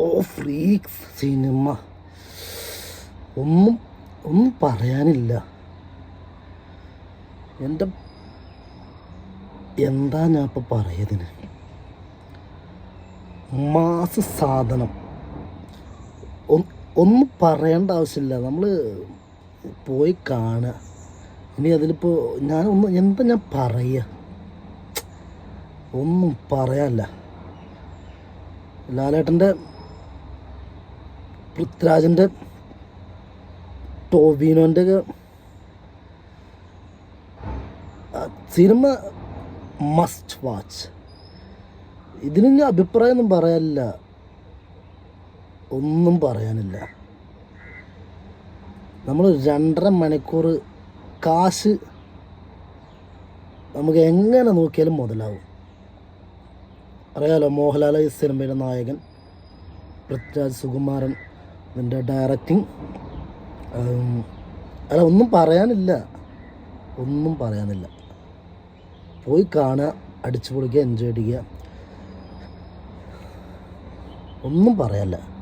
ഓ freaks cinema ഒന്നും ഒന്നും പറയാനില്ല. എന്റെ എന്താ ഞാൻ ഇപ്പം പറയതിന്? മാസ സാധനം. ഒന്നും പറയേണ്ട ആവശ്യമില്ല. നമ്മൾ പോയി കാണുക. ഇനി അതിലിപ്പോൾ ഞാൻ ഒന്ന് എന്താ ഞാൻ പറയുക? ഒന്നും പറയാനില്ല. ലാലേട്ടന്റെ പൃഥ്വിരാജിന്റെ ടോവിനോന്റെ സിനിമ മസ്റ്റ് വാച്ച് ഇതിന് ഞാൻ അഭിപ്രായമൊന്നും പറയാനില്ല ഒന്നും പറയാനില്ല. നമ്മൾ രണ്ടര മണിക്കൂർ കാശ് നമുക്ക് എങ്ങനെ നോക്കിയാലും മുതലാവും. അറിയാലോ മോഹൻലാൽ ഈ സിനിമയുടെ നായകൻ പൃഥ്വിരാജ് സുകുമാരൻ. ഇതിന്റെ ഡയറക്റ്റിംഗ് അല്ല ഒന്നും പറയാനില്ല. ഒന്നും പറയാനില്ല. പോയി കാണുക അടിച്ചു പൊളിക്കുക എൻജോയ് അടിക്കുക ഒന്നും പറയാനില്ല.